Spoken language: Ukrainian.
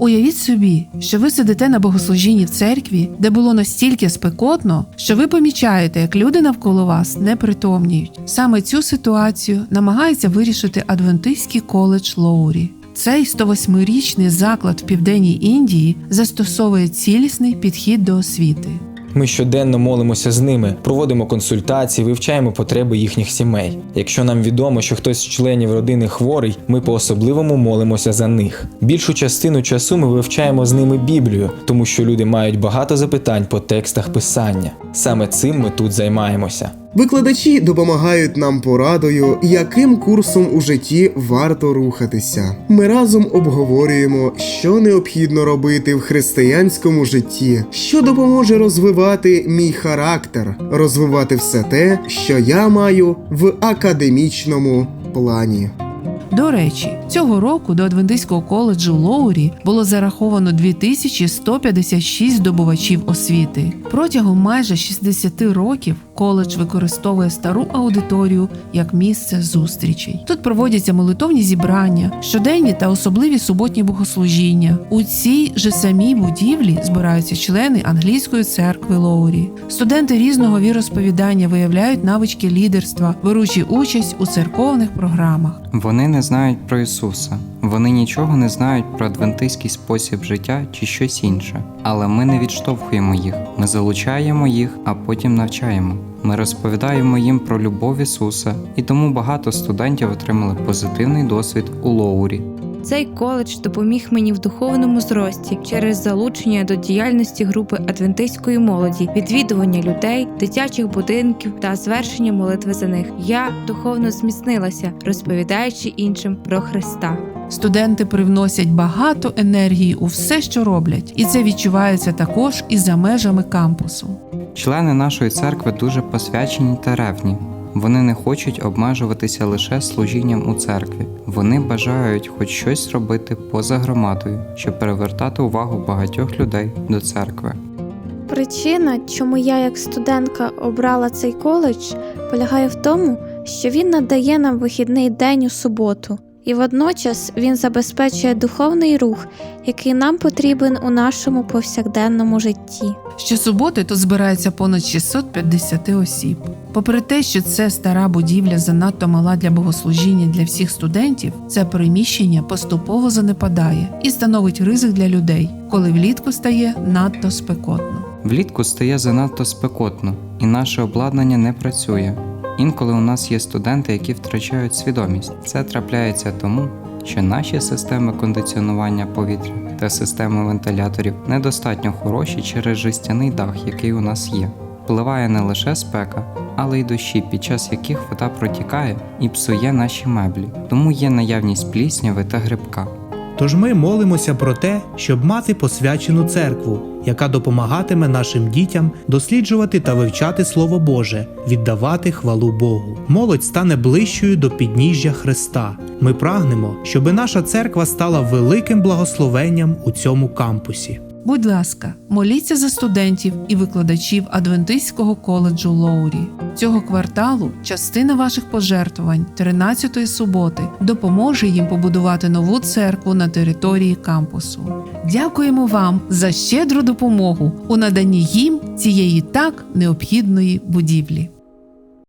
Уявіть собі, що ви сидите на богослужінні в церкві, де було настільки спекотно, що ви помічаєте, як люди навколо вас не притомніють. Саме цю ситуацію намагається вирішити адвентистський коледж Лоурі. Цей 108-річний заклад в південній Індії застосовує цілісний підхід до освіти. Ми щоденно молимося з ними, проводимо консультації, вивчаємо потреби їхніх сімей. Якщо нам відомо, що хтось з членів родини хворий, ми по-особливому молимося за них. Більшу частину часу ми вивчаємо з ними Біблію, тому що люди мають багато запитань по текстах писання. Саме цим ми тут займаємося. Викладачі допомагають нам порадою, яким курсом у житті варто рухатися. Ми разом обговорюємо, що необхідно робити в християнському житті, що допоможе розвивати мій характер, розвивати все те, що я маю в академічному плані. До речі, цього року до Адвентистського коледжу Лоурі було зараховано 2156 здобувачів освіти. Протягом майже 60 років коледж використовує стару аудиторію як місце зустрічей. Тут проводяться молитовні зібрання, щоденні та особливі суботні богослужіння. У цій же самій будівлі збираються члени англійської церкви Лоурі. Студенти різного віросповідання виявляють навички лідерства, беручи участь у церковних програмах. Вони не знають про Ісуса, вони нічого не знають про адвентистський спосіб життя чи щось інше. Але ми не відштовхуємо їх, ми залучаємо їх, а потім навчаємо. Ми розповідаємо їм про любов Ісуса, і тому багато студентів отримали позитивний досвід у Лоурі. Цей коледж допоміг мені в духовному зрості через залучення до діяльності групи адвентистської молоді, відвідування людей, дитячих будинків та звершення молитви за них. Я духовно зміцнилася, розповідаючи іншим про Христа. Студенти привносять багато енергії у все, що роблять, і це відчувається також і за межами кампусу. Члени нашої церкви дуже посвячені та ревні. Вони не хочуть обмежуватися лише служінням у церкві. Вони бажають хоч щось робити поза громадою, щоб перевертати увагу багатьох людей до церкви. Причина, чому я як студентка обрала цей коледж, полягає в тому, що він надає нам вихідний день у суботу, і водночас він забезпечує духовний рух, який нам потрібен у нашому повсякденному житті. Щосуботи тут збирається понад 650 осіб. Попри те, що це стара будівля занадто мала для богослужіння для всіх студентів, це приміщення поступово занепадає і становить ризик для людей, коли влітку стає надто спекотно. Влітку стає занадто спекотно, і наше обладнання не працює. Інколи у нас є студенти, які втрачають свідомість. Це трапляється тому, що наші системи кондиціонування повітря та системи вентиляторів недостатньо хороші через жестяний дах, який у нас є. Впливає не лише спека, але й дощі, під час яких вода протікає і псує наші меблі. Тому є наявність плісняви та грибка. Тож ми молимося про те, щоб мати посвячену церкву, яка допомагатиме нашим дітям досліджувати та вивчати Слово Боже, віддавати хвалу Богу. Молодь стане ближчою до підніжжя Христа. Ми прагнемо, щоб наша церква стала великим благословенням у цьому кампусі. Будь ласка, моліться за студентів і викладачів Адвентистського коледжу Лоурі. Цього кварталу частина ваших пожертвувань 13-ї суботи допоможе їм побудувати нову церкву на території кампусу. Дякуємо вам за щедру допомогу у наданні їм цієї так необхідної будівлі.